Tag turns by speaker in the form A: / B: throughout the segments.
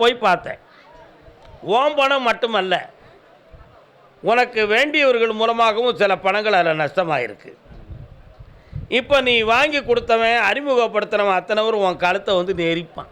A: போய் பார்த்தேன். ஓம் பணம் மட்டுமல்ல உனக்கு வேண்டியவர்கள் மூலமாகவும் சில பணங்கள் அதில் நஷ்டமாயிருக்கு. இப்போ நீ வாங்கி கொடுத்தவன் அறிமுகப்படுத்தினவன் அத்தனை பேரும் உன் கழுத்தை வந்து நெரிப்பான்.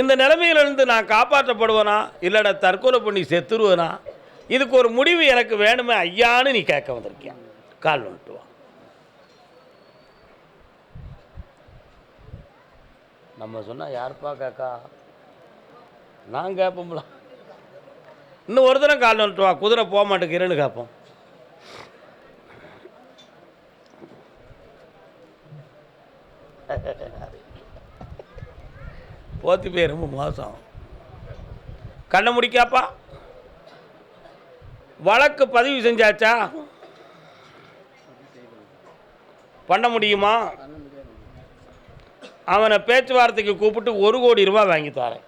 A: இந்த நிலைமையிலிருந்து நான் காப்பாற்றப்படுவேனா? இல்லைடா தற்கொலை பண்ணி செத்துருவேனா? இதுக்கு ஒரு முடிவு எனக்கு வேணுமே ஐயான்னு நீ கேட்க வந்திருக்கியா? கால் வந்துட்டு நம்ம சொன்னால் யாருப்பா கேட்கா நான் கேட்போம்ல இன்னும் ஒரு தடவை கால் வந்துட்டு வா. குதிரை போக மாட்டேங்கிறேன்னு கேட்போம் போத்தி போய் ரொம்ப மோசம். கண்ணை முடிக்காப்பா. வழக்கு பதிவு செஞ்சாச்சா? பண்ண முடியுமா? அவனை பேச்சுவார்த்தைக்கு கூப்பிட்டு ஒரு கோடி ரூபாய் வாங்கி தரேன்.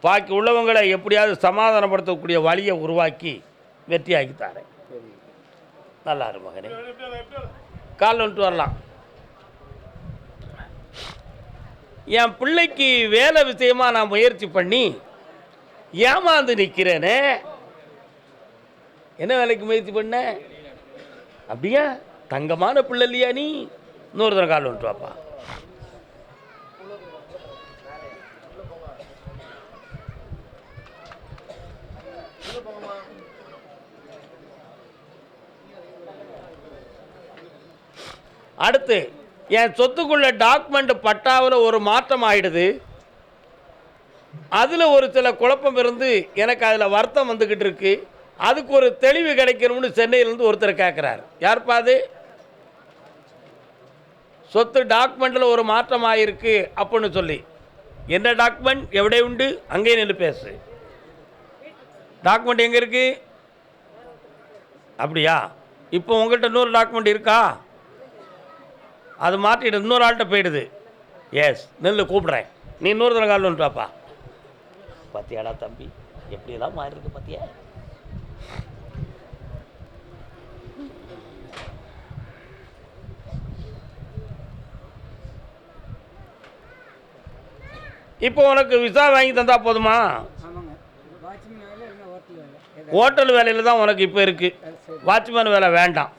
A: பாக்கி உள்ளவங்களை எப்படியாவது சமாதானப்படுத்தக்கூடிய வழியை உருவாக்கி வெற்றியாக்கி தரேன். நல்லா இரு மகனே. கால் வந்துட்டு வரலாம். என் பிள்ளைக்கு வேலை விஷயமா நான் முயற்சி பண்ணி ஏமாந்து நிற்கிறேனே என்ன வேலைக்கு முயற்சி பண்ண? அப்படியா? தங்கமான பிள்ளை இல்லையா நீ? இன்னொரு தடவை கால் வந்துட்டு வாப்பா. அடுத்து என் சொத்துக்குள்ள டாக்குமெண்ட் பட்டாவில் ஒரு மாற்றம் ஆகிடுது அதில் ஒரு சில குழப்பம் இருந்து எனக்கு அதில் வருத்தம் வந்துக்கிட்டு இருக்கு. அதுக்கு ஒரு தெளிவு கிடைக்கணும்னு சென்னையிலேருந்து ஒருத்தர் கேட்குறாரு யார்ப்பா அது? சொத்து டாக்குமெண்ட்டில் ஒரு மாற்றம் ஆகிருக்கு அப்படின்னு சொல்லி. என்ன டாக்குமெண்ட்? எവിടെ உண்டு? அங்கேயே நின்று பேசு. டாக்குமெண்ட் எங்கே இருக்கு? அப்படியா? இப்போ உங்கள்கிட்ட இன்னொரு டாக்குமெண்ட் இருக்கா? அது மாற்றிட்டு இன்னொரு ஆள்கிட்ட போயிடுது. எஸ் நெல்லு கூப்பிட்றேன். நீ இன்னொரு தடவை கால் வந்துட்டாப்பா பாத்தியாடா தம்பி? எப்படியெல்லாம் மாறி இருக்கு பாத்தியா? இப்போ உனக்கு விசா வாங்கி தந்தா போதுமா?
B: ஹோட்டல்
A: வேலையில் தான் உனக்கு இப்போ இருக்குது வாட்ச்மேன் வேலை வேண்டாம்.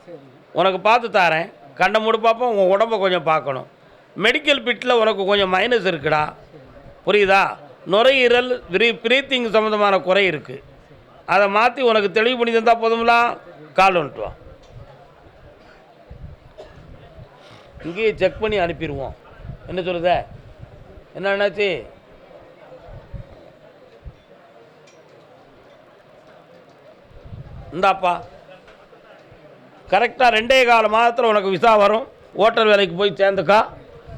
A: உனக்கு பார்த்து தாரேன். கண்ணை மூடு பார்ப்போம் உன் உடம்ப கொஞ்சம் பார்க்கணும். மெடிக்கல் பிட்டில் உனக்கு கொஞ்சம் மைனஸ் இருக்குடா. புரியுதா? நுரையீரல் விரி பிரீத்திங் சம்மந்தமான குறை இருக்குது அதை மாற்றி உனக்கு தெளிவு பண்ணி தந்தால் போதும்லாம் கால் வந்துட்டு வா. இங்கேயே செக் பண்ணி அனுப்பிடுவோம். என்ன சொல்லுத? என்ன என்னாச்சு? இந்தாப்பா. கரெக்டாக ரெண்டே கால மாதத்தில் உனக்கு விசா வரும். ஓட்டல் வேலைக்கு போய் சேர்ந்துக்கா.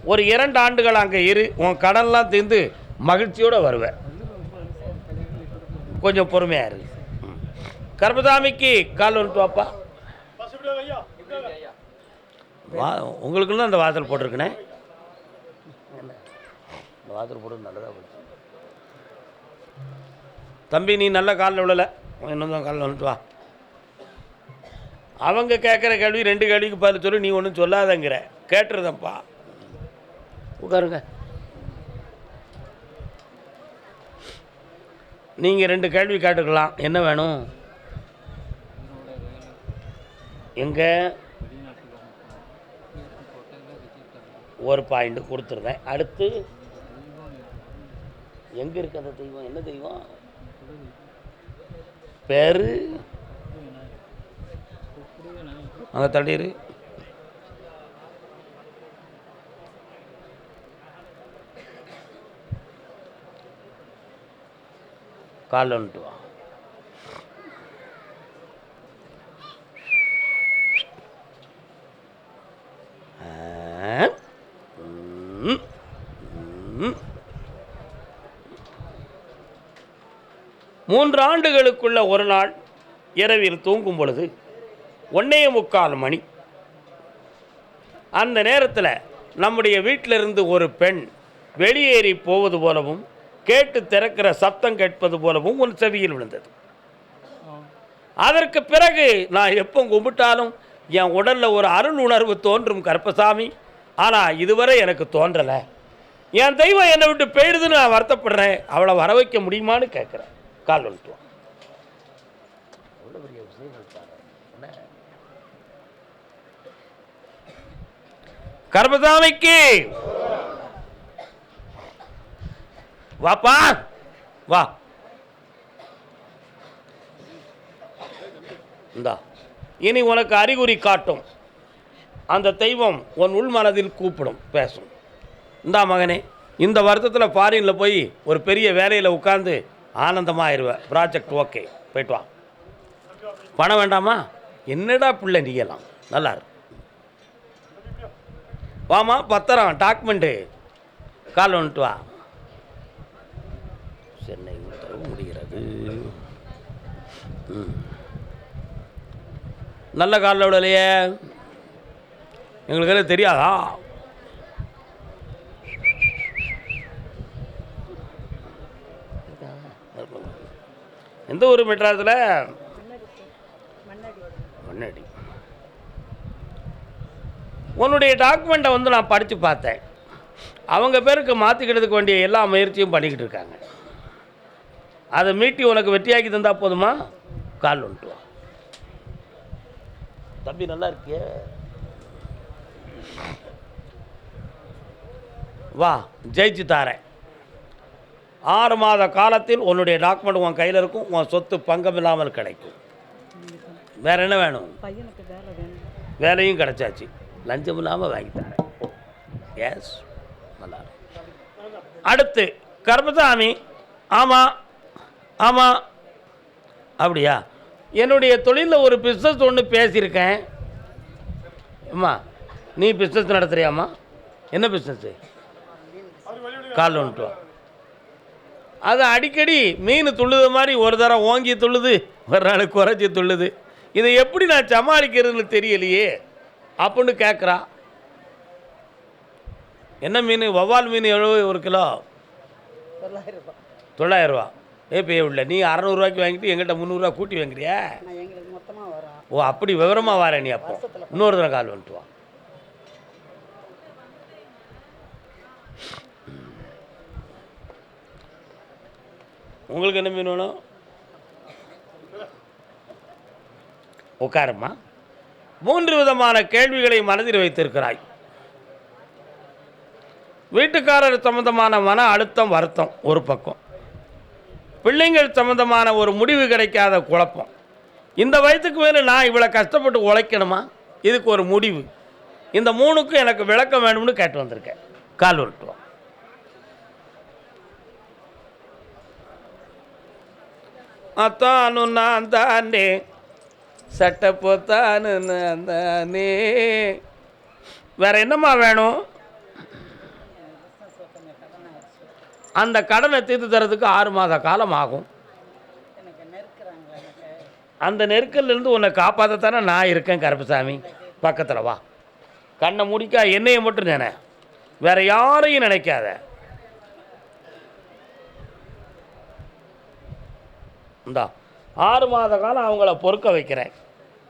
A: ஒரு இரண்டு ஆண்டுகள் அங்கே இரு. உன் கடன்லாம் தீர்ந்து மகிழ்ச்சியோடு வருவேன் கொஞ்சம் பொறுமையாக இரு. ம். கால் வந்துட்டு வாப்பா வா உங்களுக்குன்னு அந்த வாசல் போட்டிருக்கனே இந்த வாசல் போட்டு நல்லதாக போச்சு. தம்பி நீ நல்ல காலில் விழலை. இன்னும் தான் காலில் வந்துட்டு வா. அவங்க கேட்குற கேள்வி ரெண்டு கேள்விக்கு பதில் சொல்லி நீ ஒன்றும் சொல்லாதங்கிற. கேட்டுருதப்பா உட்காருங்க. நீங்கள் ரெண்டு கேள்வி கேட்டுக்கலாம். என்ன வேணும்? எங்கே? ஒரு பாயிண்ட் கொடுத்துருந்தேன். அடுத்து? எங்கே இருக்கு அந்த தெய்வம்? என்ன தெய்வம்? பேரு அங்கே தள்ளிடு காலில் வந்துட்டு வா. மூன்று ஆண்டுகளுக்குள்ள ஒரு நாள் இரவில் தூங்கும் பொழுது ஒன்னே முக்கால் மணி. அந்த நேரத்தில் நம்முடைய வீட்டிலிருந்து ஒரு பெண் வெளியேறி போவது போலவும் கேட்டு திறக்கிற சத்தம் கேட்பது போலவும் உன் செவியில் விழுந்தது. அதற்கு பிறகு நான் எப்போ கும்பிட்டாலும் என் உடலில் ஒரு அருள் உணர்வு தோன்றும் கருப்பசாமி. ஆனால் இதுவரை எனக்கு தோன்றலை. என் தெய்வம் என்னை விட்டு போயிடுதுன்னு நான் வருத்தப்படுறேன். அவளை வர வைக்க முடியுமான்னு கேட்குறேன். கால் வந்துட்டு வா. எவ்வளவு பெரிய விஷயங்கள் பாரு. என்ன? கர்மசாமிக்கு. வாப்பா வா. இந்தா இனி உனக்கு அறிகுறி காட்டும். அந்த தெய்வம் உன் உள் மனதில் கூப்பிடும் பேசும். இந்தா மகனே இந்த வருத்தத்தில் ஃபாரினில் போய் ஒரு பெரிய வேலையில் உட்காந்து ஆனந்தமாயிருவ. ப்ராஜெக்ட் ஓகே போயிட்டு வா. பணம் வேண்டாமா? என்னடா பிள்ளை நீயலாம் நல்லா இருக்கும் வாமா பத்திரம் டாக்குமெண்ட்டு. கால் வந்துட்டு வா. சென்னை உத்தரவு முடிகிறது. நல்ல காலில் விடலையே. எங்களுக்கு எல்லாம் தெரியாதா? எந்த ஊர் மெட்ராஸில்? மண்ணடி. உன்னுடைய டாக்குமெண்ட்டை வந்து நான் படித்து பார்த்தேன். அவங்க பேருக்கு மாற்றிக்கிறதுக்கு வேண்டிய எல்லா முயற்சியும் பண்ணிக்கிட்டு இருக்காங்க. அதை மீட்டி உனக்கு வெற்றியாக்கி தந்தா போதுமா? கால் வந்துட்டு வா. தம்பி நல்லா இருக்கியே? வா ஜெயிச்சு தாரேன். ஆறு மாத காலத்தில் உன்னுடைய டாக்குமெண்ட் உன் கையில் இருக்கும் உன் சொத்து பங்கம் இல்லாமல் கிடைக்கும். வேற என்ன வேணும்?
B: பையனுக்கு வேலை வேணும்.
A: வேலையும் கிடைச்சாச்சு. லஞ்சம் இல்லாமல் வாங்கி தரேன் எஸ் நல்லா அடுத்து கர்மசாமி ஆமாம் ஆமாம் அப்படியா? என்னுடைய தொழிலில் ஒரு பிஸ்னஸ் ஒன்று பேசியிருக்கேன். அம்மா நீ பிஸ்னஸ் நடத்துகிறியாம்மா என்ன பிஸ்னஸ்ஸு கால் வந்துட்டு அது அடிக்கடி மீன் துள்ளுது மாதிரி ஒரு தரம் ஓங்கி துள்ளுது ஒரு நாள் குறைச்சி துள்ளுது. இதை எப்படி நான் சமாளிக்கிறதுன்னு தெரியலையே. அப்படின்னு கேட்குறா என்ன மீன்? வவ்வால் மீன் எவ்வளோ ஒரு கிலோ?
B: தொள்ளாயிரம் ரூபாய்
A: தொள்ளாயிரரூவா ஏ பே உள்ள நீ அறநூறுவாய்க்கு வாங்கிட்டு எங்கிட்ட முந்நூறுரூவா கூட்டி வாங்குறியா? ஓ அப்படி விவரமாக வார நீ அப்போ. இன்னொரு தடவை கால் வந்துட்டு வா. உங்களுக்கு என்ன மீன் வேணும்? உட்காருமா மூன்று விதமான கேள்விகளை மனதில் வைத்திருக்கிறாய். வீட்டுக்காரர் சம்பந்தமான மன அழுத்தம் வருத்தம் ஒரு பக்கம். பிள்ளைங்கள் சம்பந்தமான ஒரு முடிவு கிடைக்காத குழப்பம். இந்த வயதுக்கு மேலே நான் இவ்வளோ கஷ்டப்பட்டு உழைக்கணுமா? இதுக்கு ஒரு முடிவு. இந்த மூணுக்கும் எனக்கு விளக்கம் வேணும்னு கேட்டு வந்திருக்கேன். கால் உருட்டுவோம். அத்தானு நான் தானே சட்டை போத்தானு நீ வேறு வேற என்னம்மா வேணும்? அந்த கடனை தீர்த்து தரதுக்கு ஆறு மாத காலம் ஆகும் அந்த நெருக்கல்லேருந்து உன்னை காப்பாற்றத்தானே நான் இருக்கேன் கருப்பசாமி. பக்கத்தில் வா. கண்ணை முடிக்கா என்னையை மட்டும் நினை. வேற யாரையும் நினைக்காத. இந்தா ஆறு மாத காலம் அவங்கள பொறுக்க வைக்கிறேன்.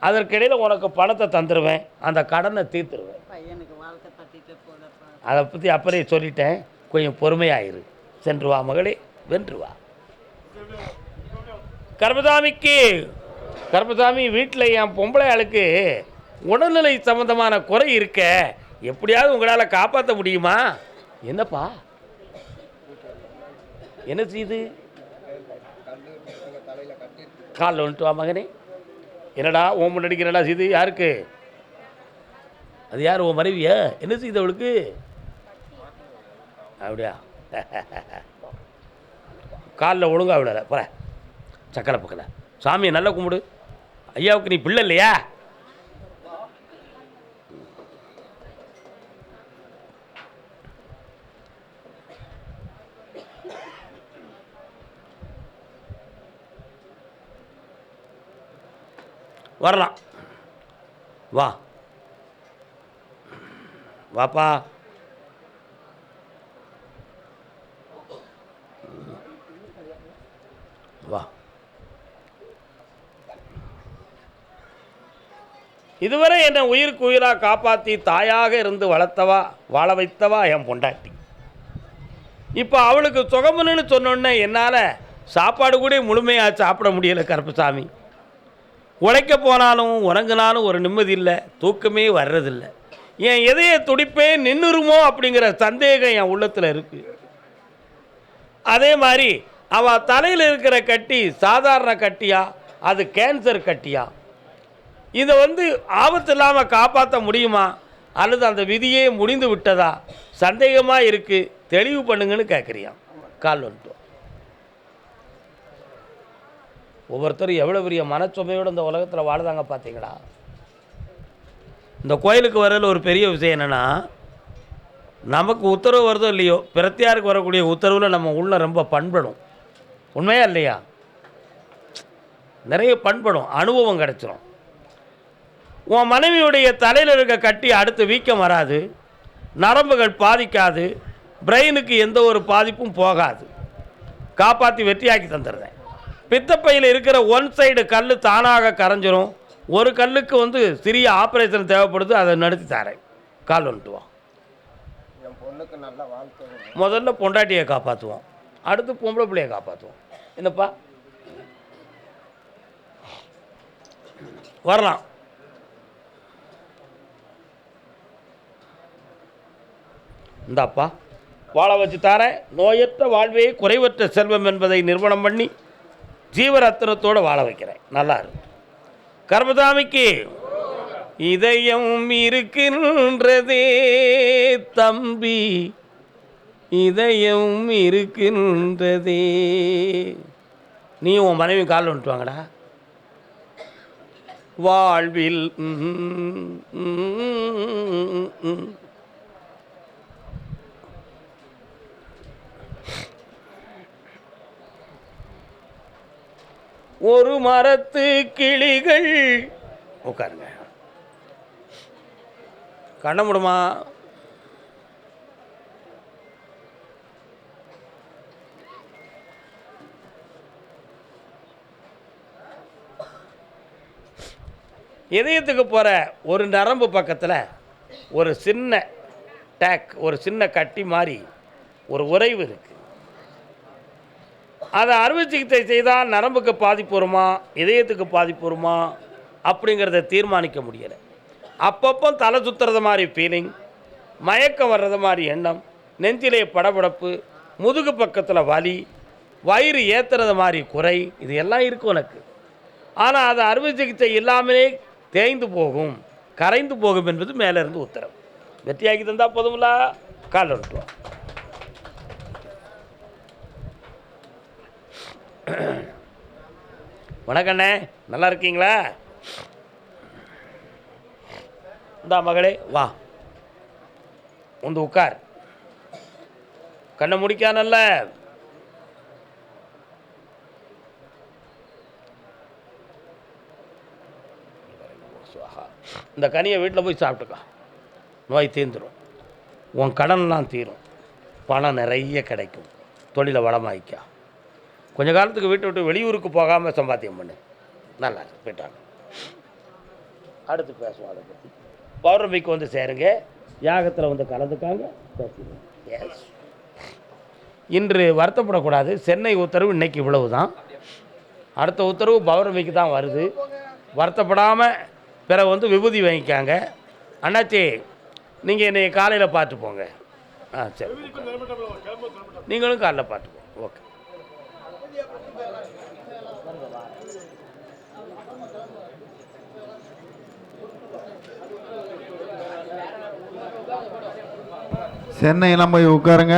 A: அதற்கிடையில் உனக்கு பணத்தை தந்துடுவேன் அந்த கடனை தீர்த்துருவேன்.
B: பையனுக்கு வாழ்க்கை தட்டிட்டு போதப்பா
A: அதை பற்றி அப்படியே சொல்லிட்டேன். கொஞ்சம் பொறுமையாயிரு. சென்று வா மகளே வென்று வா. கர்மசாமிக்கு கர்மசாமி வீட்டில் என் பொம்பளை ஆளுக்கு உடல்நிலை சம்பந்தமான குறை இருக்க எப்படியாவது உங்களால் காப்பாற்ற முடியுமா? என்னப்பா? என்ன செய்யுது காலில் வந்துட்டு வா மகனே. என்னடா ஓம் முன்னாடிக்கு என்னடா செய்து? யாருக்கு? அது யார் உன் மனைவியா? என்ன செய்து அவளுக்கு? அப்படியா? காலில் ஒழுங்கா விடல போகிற சக்கரை பக்கத்தில். சாமியை நல்லா கும்பிடு. ஐயாவுக்கு நீ பிள்ளை இல்லையா? வரலாம் வா. வாப்பா. வா. இதுவரை என்னை உயிருக்கு உயிராக காப்பாற்றி தாயாக இருந்து வளர்த்தவா வாழ வைத்தவா என் பொண்டாட்டி. இப்போ அவளுக்கு சுகமுன்னு சொன்னோன்னே என்னால் சாப்பாடு கூட முழுமையாக சாப்பிட முடியலை கருப்பசாமி. உழைக்க போனாலும் உறங்கினாலும் ஒரு நிம்மதி இல்லை தூக்கமே வர்றதில்லை. என் இதய துடிப்பே நின்றுருமோ அப்படிங்கிற சந்தேகம் என் உள்ளத்தில் இருக்குது அதே மாதிரி அவள் தலையில் இருக்கிற கட்டி சாதாரண கட்டியா? அது கேன்சர் கட்டியா? இதை வந்து ஆபத்து இல்லாமல் காப்பாற்ற முடியுமா? அல்லது அந்த விதியே முடிந்து விட்டதா? சந்தேகமாக இருக்குது தெளிவு பண்ணுங்கன்னு கேட்குறியான் கால் வந்துட்டோம். ஒவ்வொருத்தரும் எவ்வளோ பெரிய மனச்சுமையோடு இந்த உலகத்தில் வாழ்ந்தாங்க பார்த்தீங்களா? இந்த கோயிலுக்கு வரல ஒரு பெரிய விஷயம் என்னென்னா நமக்கு உத்தரவு வருதோ இல்லையோ பிரத்தியாருக்கு வரக்கூடிய உத்தரவில் நம்ம உள்ள ரொம்ப பண்படும். உண்மையா இல்லையா? நிறைய பண்படும் அனுபவம் கிடச்சிரும். உன் மனைவியுடைய தலையில் இருக்க கட்டி அடுத்து வீக்கம் வராது நரம்புகள் பாதிக்காது பிரெயினுக்கு எந்த ஒரு பாதிப்பும் போகாது. காப்பாற்றி வெற்றியாக்கி தந்துடுறேன். பித்தப்பையில் இருக்கிற ஒன் சைடு கல் தானாக கரைஞ்சிரும். ஒரு கல்லுக்கு வந்து சிறிய ஆப்ரேஷன் தேவைப்படுது அதை நடத்தி தரேன். கால் வந்துட்டு வா.
C: என் பொண்ணுக்கு நல்ல வாழ்க்கை வேணும்.
A: முதல்ல பொண்டாட்டியை காப்பாற்றுவோம் அடுத்து பொம்பளை பிள்ளையை காப்பாற்றுவோம் என்னப்பா? வரலாம். இந்தாப்பா. வாழ வச்சு தரேன். நோயற்ற வாழ்வே குறைவற்ற செல்வம் என்பதை நிறுவனம் பண்ணி ஜீவரத்தினத்தோடு வாழ வைக்கிறேன். நல்லா இருக்கு. கர்மதாமிக்கு இதயம் இருக்கின்றதே தம்பி இதயம் இருக்கின்றதே. நீ உன் மனைவி காலில் வந்துட்டு வாங்கடா. வாழ்வில் ஒரு மரத்து கிளிகள். உட்காருங்க. கண்ண முடியுமா இதயத்துக்கு போகிற ஒரு நரம்பு பக்கத்தில் ஒரு சின்ன டேக் ஒரு சின்ன கட்டி மாதிரி ஒரு உறைவு இருக்குது அதை அறுவை சிகிச்சை செய்தால் நரம்புக்கு பாதிப்பு வருமா இதயத்துக்கு பாதிப்பு வருமா அப்படிங்கிறத தீர்மானிக்க முடியலை. அப்பப்போ தலை சுற்றுறது மாதிரி ஃபீலிங் மயக்கம் வர்றது மாதிரி எண்ணம் நெஞ்சிலே படபடப்பு முதுகு பக்கத்தில் வலி வயிறு ஏற்றுறது மாதிரி குறை இது எல்லாம் இருக்கும் உனக்கு. ஆனால் அது அறுவை சிகிச்சை இல்லாமலே தேய்ந்து போகும் கரைந்து போகும் என்பது மேலே இருந்து உத்தரவு வெற்றியாக்கி தந்தால் போதுங்களா கால் விட்டுருவோம் வணக்கண்ணே நல்லா இருக்கீங்களா? இந்தா மகளே வா. வந்து உட்கார். கண்ணை முடிக்கானல்ல இந்த கனியை வீட்டில் போய் சாப்பிட்டுக்கா. நோய் தீர்ந்துடும் உன் கடன்லாம் தீரும். பணம் நிறைய கிடைக்கும். தொழிலை வளமாயிக்கா கொஞ்ச காலத்துக்கு வீட்டை விட்டு வெளியூருக்கு போகாமல் சம்பாத்தியம் பண்ணு. நல்லா போயிட்டாங்க. அடுத்து பேசுவோம் அதை பற்றி பௌர்ணமிக்கு வந்து சேருங்க. யாகத்தில் வந்து கலந்துக்காங்க பேசிடுவோம். எஸ் இன்று வருத்தப்படக்கூடாது. சென்னை உத்தரவு இன்னைக்கு இவ்வளவு தான் அடுத்த உத்தரவு பௌர்ணமிக்கு தான் வருது. வருத்தப்படாமல் பிறகு வந்து விபூதி வாங்கிக்காங்க. அண்ணாச்சி நீங்கள் என்னை காலையில் பார்த்து போங்க. ஆ சரி. நீங்களும் காலைல பார்த்து போங்க. ஓகே
D: சென்னையெல்லாம் போய் உட்காருங்க.